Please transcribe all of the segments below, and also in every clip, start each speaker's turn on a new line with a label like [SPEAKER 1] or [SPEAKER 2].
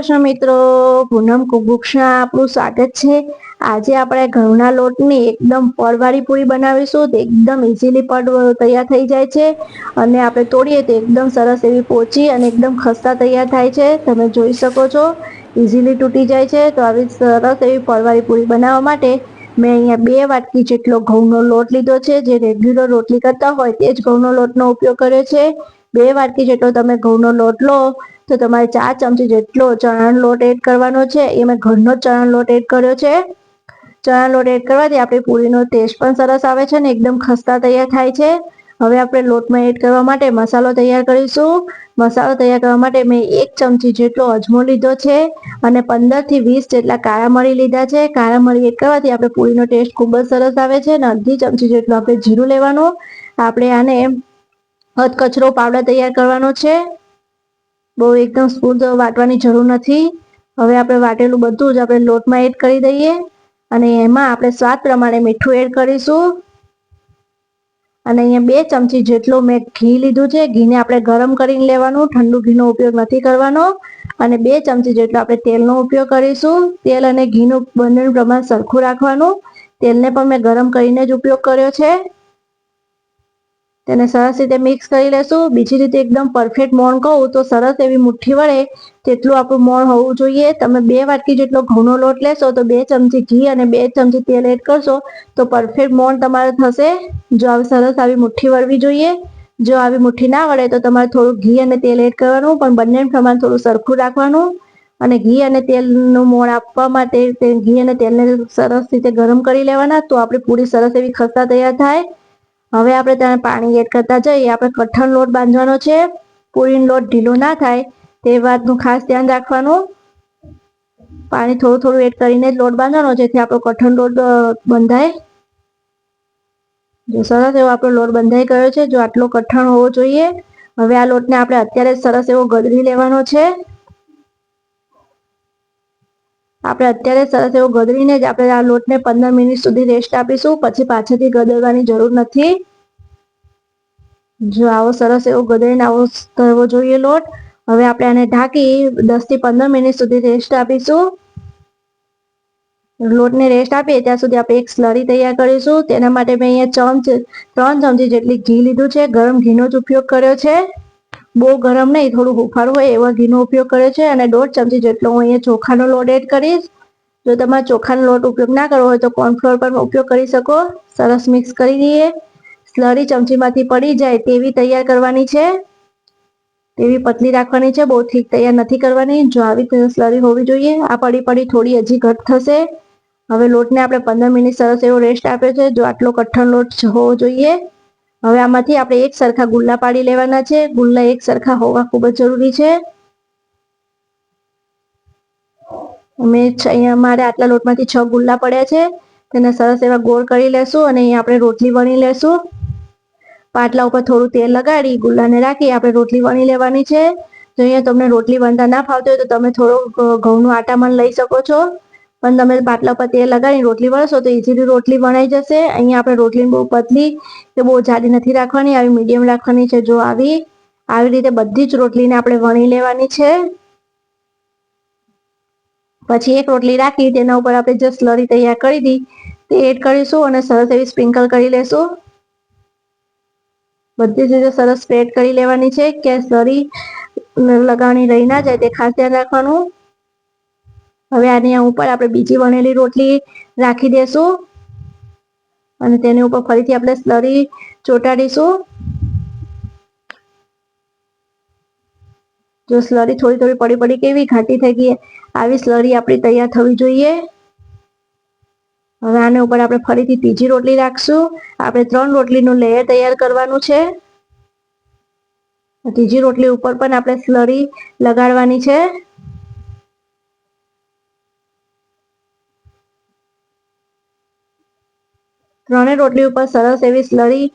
[SPEAKER 1] કૃષ્ણ મિત્રો, પૂનમ કુકબુક્સમાં આપણું સ્વાગત છે. આજે આપણે ઘઉંના લોટની એકદમ પડવાળી પૂરી બનાવીશું. તે એકદમ ઇઝીલી પડ, તૈયાર થઈ જાય છે. અને આપણે તોડીએ તો એકદમ સરસ એવી પોચી અને એકદમ ખસ્તા તૈયાર થાય છે. તમે જોઈ શકો છો ઇઝીલી તૂટી જાય છે. તો આવી સરસ એવી પડવાળી પૂરી બનાવવા માટે મેં અહીંયા બે વાટકી જેટલો ઘઉંનો લોટ લીધો છે. જે રેગ્યુલર રોટલી કરતા હોય તે જ ઘઉંનો લોટનો ઉપયોગ કર્યો છે. બે વાટકી જેટલો તમે ઘઉંનો લોટ લો તો તમારે ચાર ચમચી જેટલો ચણાનો લોટ એડ કરવાનો છે. એ મેં ઘરનો ચણાનો લોટ એડ કર્યો છે. ચણાનો લોટ એડ કરવાથી આપણી પૂરીનો ટેસ્ટ પણ સરસ આવે છે ને એકદમ ખસ્તા તૈયાર થાય છે. હવે આપણે લોટમાં એડ કરવા માટે મસાલો તૈયાર કરીશું. મસાલો તૈયાર કરવા માટે મેં એક ચમચી જેટલો અજમો લીધો છે અને પંદરથી વીસ જેટલા કાળા મરી લીધા છે. કાળા મરી એડ કરવાથી આપણે પૂરીનો ટેસ્ટ ખૂબ જ સરસ આવે છે અને અડધી ચમચી જેટલું આપણે જીરું લેવાનું. આપણે આને અધકચરો પાવડર તૈયાર કરવાનો છે. બહુ એકદમ સ્મૂથ વાટવાની જરૂર નથી. હવે આપણે વાટેલું બધું જ આપણે લોટમાં એડ કરી દઈએ અને એમાં આપણે સ્વાદ પ્રમાણે મીઠું એડ કરીશું. અને અહીંયા બે ચમચી જેટલું મેં ઘી લીધું છે. ઘીને આપણે ગરમ કરીને લેવાનું. ઠંડુ ઘીનો ઉપયોગ નથી કરવાનો. અને બે ચમચી જેટલો આપણે તેલનો ઉપયોગ કરીશું. તેલ અને ઘીનું બંનેનું પ્રમાણ સરખું રાખવાનું. તેલને પણ મેં ગરમ કરીને જ ઉપયોગ કર્યો છે. તેને સરસ રીતે મિક્સ કરી લેશું. બીજી રીતે એકદમ પરફેક્ટ મોણ કહું તો સરસ એવી મુઠ્ઠી વળે તેટલું આપણું મોણ હોવું જોઈએ. તમે બે વાટકી જેટલો ઘઉંનો લોટ લેશો તો બે ચમચી ઘી અને બે ચમચી તેલ એડ કરશો તો પરફેક્ટ મોણ તમારે થશે. જો આવી સરસ આવી મુઠ્ઠી વળવી જોઈએ. જો આવી મુઠ્ઠી ના વળે તો તમારે થોડું ઘી અને તેલ એડ કરવાનું, પણ બંને પ્રમાણ થોડું સરખું રાખવાનું. અને ઘી અને તેલનું મોણ આપવા માટે ઘી અને તેલને સરસ રીતે ગરમ કરી લેવાના તો આપણી પૂરી સરસ એવી ખસ્તા તૈયાર થાય. હવે આપણે ત્યાં પાણી એડ કરતા જઈએ. આપણે કઠણ લોટ બાંધવાનો છે. પૂરીનો લોટ ઢીલો ના થાય તે વાતનું ખાસ ધ્યાન રાખવાનું. પાણી થોડું થોડું એડ કરીને જ લોટ બાંધવાનો, જેથી આપણો કઠણ લોટ બંધાય. જો સરસ એવો આપણો લોટ બંધાઈ ગયો છે, જો આટલો કઠણ હોવો જોઈએ. હવે આ લોટને આપણે અત્યારે સરસ એવો ગદરી લેવાનો છે. આપણે અત્યારે સરસ એવો ગદરીને જ આપણે આ લોટને પંદર મિનિટ સુધી રેસ્ટ આપીશું. પછી પાછળથી ગદરવાની જરૂર નથી. જો આવો સરસ એવો ગદરીને આવો કરવો જોઈએ લોટ. હવે આપણે આને ઢાંકી દસથી પંદર મિનિટ સુધી રેસ્ટ આપીશું. લોટને રેસ્ટ આપીએ ત્યાં સુધી આપણે એક સ્લરી તૈયાર કરીશું. તેના માટે મેં અહીંયા ચમચ ત્રણ ચમચી જેટલી ઘી લીધું છે. ગરમ ઘીનો જ ઉપયોગ કર્યો છે. બહુ ગરમ નહીં થોડું હુફાળું હોય એવા ઘીનો ઉપયોગ કર્યો છે અને દોઢ ચમચી જેટલો હું અહીંયા ચોખાનો લોટ એડ કરીશ. જો તમારે ચોખાનો લોટ ઉપયોગ ના કરવો હોય તો કોર્નફ્લોર પણ ઉપયોગ કરી શકો. સરસ મિક્સ કરી દઈએ. સ્લરી ચમચીમાંથી પડી જાય તેવી તૈયાર કરવાની છે. તેવી પતલી રાખવાની છે, બહુ ઠીક તૈયાર નથી કરવાની. જો આવી સ્લરી હોવી જોઈએ, આ પડી પડી થોડી હજી ઘટ થશે. હવે લોટને આપણે પંદર મિનિટ સરસ એવો રેસ્ટ આપ્યો છે. જો આટલો કઠણ લોટ હોવો જોઈએ. હવે આમાંથી આપણે એક સરખા ગુલ્લા પાડી લેવાના છે. ગુલ્લા એક સરખા હોવા ખૂબ જ જરૂરી છે. અમે અહીંયા મારે આટલા લોટમાંથી છ ગુલ્લા પડ્યા છે. તેને સરસ એવા ગોળ કરી લેશું અને અહીંયા આપણે રોટલી વણી લેશું. પાટલા ઉપર થોડું તેલ લગાડી ગુલ્લાને રાખી આપણે રોટલી વણી લેવાની છે. જો અહીંયા તમને રોટલી વણતા ના ફાવતી હોય તો તમે થોડો ઘઉંનું પણ લઈ શકો છો. પણ તમે બાટલા પર તેલ લગાવીને રોટલી વળશો તો ઇઝીલી રોટલી વણાઈ જશે. અહીંયા આપણે રોટલી બહુ પતલી કે બહુ જાડી નથી રાખવાની, આવી મીડિયમ રાખવાની છે. જો આવી આવી રીતે બધી જ રોટલીને આપણે વણી લેવાની છે. પછી એક રોટલી રાખી, તેના ઉપર આપણે જે સ્લરી તૈયાર કરી હતી તે એડ કરીશું અને સરસ એવી સ્પ્રિંકલ કરી લેશું. બધી જ રીતે સરસ સ્પ્રેડ કરી લેવાની છે. કે સ્લરી લગાવણી રહી ના જાય, તે ખાસ ધ્યાન રાખવાનું. હવે આની ઉપર આપણે બીજી વણેલી રોટલી રાખી દેશું. અને તેની ઉપર ફરીથી આપણે સ્લરી ચોટાડીશું. જો સ્લરી થોડી થોડી પડી પડી કેવી ઘાટી થઈ ગઈ, આવી સ્લરી આપણી તૈયાર થવી જોઈએ. હવે આને ઉપર આપણે ફરીથી ત્રીજી રોટલી રાખશું. આપણે ત્રણ રોટલીનું લેયર તૈયાર કરવાનું છે. ત્રીજી રોટલી ઉપર પણ આપણે સ્લરી લગાડવાની છે. ત્રણે રોટલી ઉપર સરસ એવી સ્લરી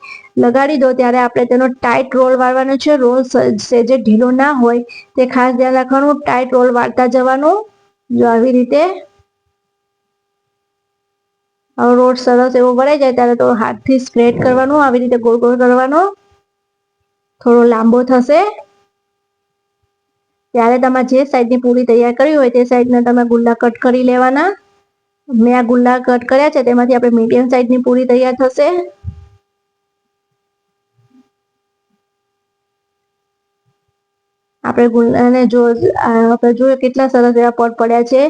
[SPEAKER 1] લગાડી દો ત્યારે આપણે તેનો ટાઈટ રોલ વાળવાનો છે. રોલ સેજે ઢીલો ના હોય તે ખાસ ધ્યાન રાખવાનું. ટાઈટ રોલ વાળતા જવાનું. જો આવી રીતે રોડ સરસ એવો વળાઈ જાય ત્યારે તો હાથથી સ્પ્રેડ કરવાનું, આવી રીતે ગોળ ગોળ કરવાનો. થોડો લાંબો થશે. ત્યારે તમારે જે સાઈઝની પૂરી તૈયાર કરી હોય તે સાઈઝના તમે ગુલ્લા કટ કરી લેવાના. મેં આ ગુલ્લા કટ કર્યા છે, તેમાંથી આપણે મીડિયમ સાઈઝની પૂરી તૈયાર થશે. આપણે ગુલ્લાને જો આપણે જોઈએ કેટલા સરસ એવા પડ પડ્યા છે.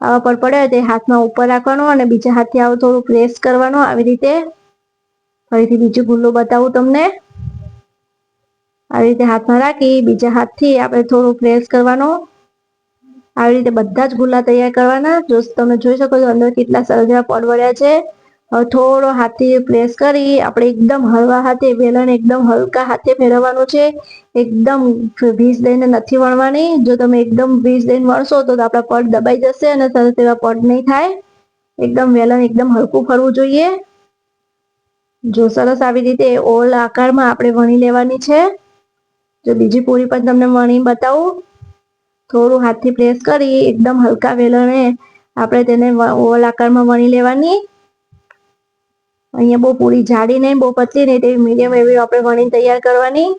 [SPEAKER 1] આવા પડ પડ્યા તે હાથમાં ઉપર રાખવાનો અને બીજા હાથથી આવું થોડું પ્રેસ કરવાનો આવી રીતે. ફરીથી બીજું ગુલ્લો બતાવું તમને. આવી રીતે હાથમાં રાખી, બીજા હાથથી આપણે થોડું પ્રેસ કરવાનો. આવી રીતે બધા જ ગુલ્લા તૈયાર કરવાના. જો તમે જોઈ શકો છો, અંદર કેટલા સરજા પડવડ્યા છે. થોડો હાથથી પ્રેસ કરી, આપણે એકદમ હળવા હાથે વેલણ એકદમ હલકા હાથે ફેરવવાનું છે. એકદમ ભીજ દઈને નથી વણવાની. જો તમે એકદમ ભીજ દઈને વણશો તો આપણા પડ દબાઈ જશે અને સરસ એવા પડ નહીં થાય. એકદમ વેલણ એકદમ હલકું ફરવું જોઈએ. જો સરસ આવી રીતે ઓલ આકારમાં આપણે વણી લેવાની છે. જો બીજી પૂરી પણ તમને વણી બતાવું. થોડું હાથથી પ્રેસ કરી, એકદમ હલકા વેલણે આપણે તેને ઓલ આકારમાં વણી લેવાની. અહીંયા બહુ પૂરી જાડી નહીં, બહુ પતલી નહીં, તેવી મીડિયમ એવી આપણે વણી તૈયાર કરવાની.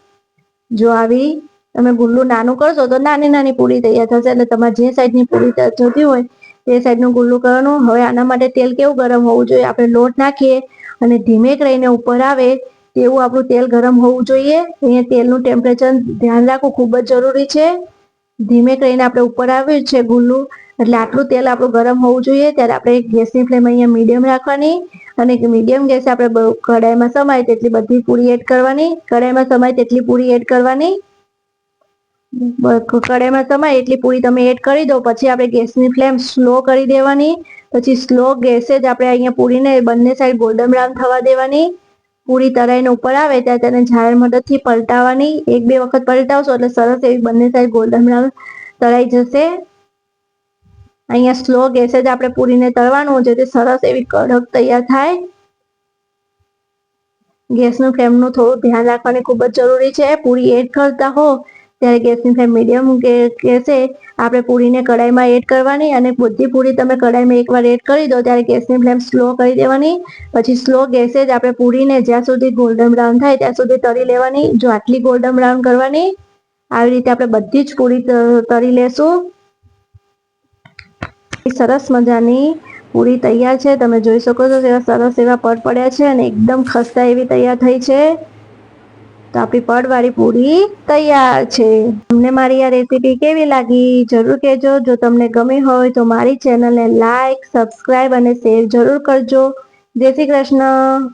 [SPEAKER 1] જો આવી તમે ગુલ્લું નાનું કરશો તો નાની નાની પૂરી તૈયાર થશે, એટલે તમારે જે સાઈડની પૂરી જોતી હોય તે સાઈડનું ગુલ્લું કરવાનું. હવે આના માટે તેલ કેવું ગરમ હોવું જોઈએ? આપણે લોટ નાખીએ અને ધીમે રહીને ઉપર આવે તેવું આપણું તેલ ગરમ હોવું જોઈએ. અહીંયા તેલનું ટેમ્પરેચર ધ્યાન રાખવું ખૂબ જ જરૂરી છે. ધીમે કરીને આપણે ઉપર આવ્યું છે ગુલ્લું એટલે આટલું તેલ આપણું ગરમ હોવું જોઈએ. ત્યારે આપણે ગેસની ફ્લેમ અહીંયા મીડિયમ રાખવાની અને મીડિયમ ગેસે આપણે કઢાઈમાં સમાય તેટલી બધી પૂરી એડ કરવાની. કઢાઈમાં સમાય તેટલી પૂરી એડ કરવાની. કઢાઈમાં સમાય એટલી પૂરી તમે એડ કરી દો. પછી આપણે ગેસની ફ્લેમ સ્લો કરી દેવાની. પછી સ્લો ગેસે જ આપણે અહીંયા પૂરીને બંને સાઈડ ગોલ્ડન બ્રાઉન થવા દેવાની. પૂરી તરાઈને ઉપર આવે ત્યારે તેને ઝાડ મદદથી પલટાવવાની. એક બે વખત પલટાવશો એટલે સરસ એવી બંને સાઈડ ગોલ્ડન બ્રાઉન તળાઈ જશે. અહીંયા સ્લો ગેસે જ આપણે પૂરીને તળવાનું જેથી સરસ એવી કડક તૈયાર થાય. ગેસનું ફ્લેમનું થોડું ધ્યાન રાખવાની ખૂબ જ જરૂરી છે. પૂરી એડ કરતા હો. ત્યારે ગેસની ફ્લેમ મીડિયમ ગેસે આપણે પૂરીને કડાઈમાં એડ કરવાની અને બધી પૂરી તમે કઢાઈમાં એકવાર એડ કરી દો ત્યારે ગેસની ફ્લેમ સ્લો કરી દેવાની. પછી સ્લો ગેસે જ આપણે પૂરીને જ્યાં સુધી ગોલ્ડન બ્રાઉન થાય ત્યાં સુધી તળી લેવાની, જો આટલી ગોલ્ડન બ્રાઉન કરવાની, આવી રીતે આપણે બધી જ પૂરી તળી લેશું. સરસ મજાની પૂરી તૈયાર છે, તમે જોઈ શકો છો, એવા સરસ એવા પડ પડ્યા છે અને એકદમ ખસ્તા એવી તૈયાર થઈ છે. તો આપણી પડવાળી પૂરી તૈયાર છે. તમને મારી આ રેસીપી કેવી લાગી જરૂર કહેજો. જો તમને ગમી હોય તો મારી ચેનલને લાઈક સબસ્ક્રાઈબ અને શેર જરૂર કરજો. જય શ્રી કૃષ્ણ.